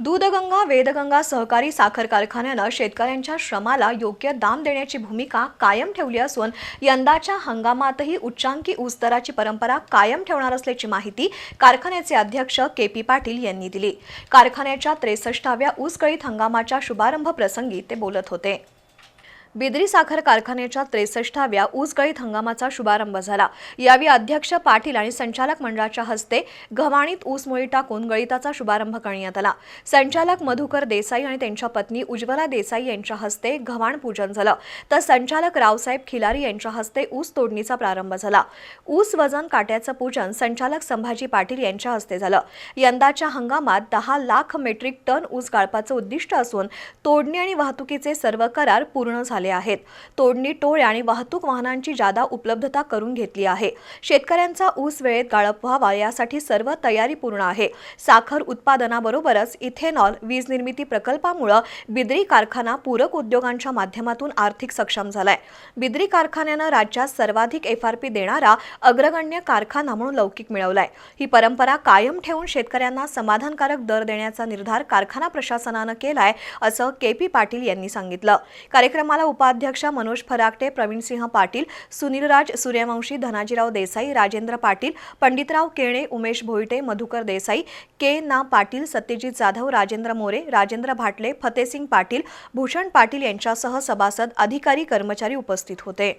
दूधगंगा वेदगंगा सहकारी साखर कारखान्यानं शेतकऱ्यांच्या श्रमाला योग्य दाम देण्याची भूमिका कायम ठेवली असून यंदाच्या हंगामातही उच्चांकी ऊस दराची परंपरा कायम ठेवणार असल्याची माहिती कारखान्याचे अध्यक्ष के पी पाटील यांनी दिली. कारखान्याच्या त्रेसष्टाव्या ऊसकळीत हंगामाच्या शुभारंभ प्रसंगी ते बोलत होते. बिद्री साखर कारखान्याच्या त्रेसष्टाव्या ऊसगळीत हंगामाचा शुभारंभ झाला. यावेळी अध्यक्ष पाटील आणि संचालक मंडळाच्या हस्ते गव्हाणीत ऊस मुळी टाकून गळीताचा शुभारंभ करण्यात आला. संचालक मधुकर देसाई आणि त्यांच्या पत्नी उज्ज्वला देसाई यांच्या हस्ते गव्हाण पूजन झालं. तर संचालक रावसाहेब खिलारी यांच्या हस्ते ऊस तोडणीचा प्रारंभ झाला. ऊस वजन काट्याचं पूजन संचालक संभाजी पाटील यांच्या हस्ते झालं. यंदाच्या हंगामात दहा लाख मेट्रिक टन ऊस गाळपाचं उद्दिष्ट असून तोडणी आणि वाहतुकीचे सर्व करार पूर्ण झाले आहेत. तोडणी टोळ आणि वाहतूक वाहनांची जादा उपलब्धता करून घेतली आहे. शेतकऱ्यांचा ऊस वेळेत गाळप व्हावा यासाठी सर्व तयारी पूर्ण आहे. साखर उत्पादनाबरोबरच इथेनॉल वीज निर्मिती प्रकल्पामुळे बिद्री कारखाना पूरक उद्योगांच्या माध्यमातून आर्थिक सक्षम झालाय. बिद्री कारखान्यानं राज्यात सर्वाधिक एफआरपी देणारा अग्रगण्य कारखाना म्हणून लौकिक मिळवलाय. ही परंपरा कायम ठेवून शेतकऱ्यांना समाधानकारक दर देण्याचा निर्धार कारखाना प्रशासनानं केलाय असं के पी पाटील यांनी सांगितलं. कार्यक्रमाला उपाध्यक्ष मनोज फराकटे प्रवीणसिंह पाटील सुनीलराज सूर्यवंशी धनाजीराव देसाई राजेंद्र पाटील पंडितराव केणे उमेश भोईटे मधुकर देसाई के ना पाटील सत्यजित जाधव राजेंद्र मोरे राजेंद्र भाटले फतेसिंग पाटील भूषण पाटील यांच्यासह सभासद अधिकारी कर्मचारी उपस्थित होते.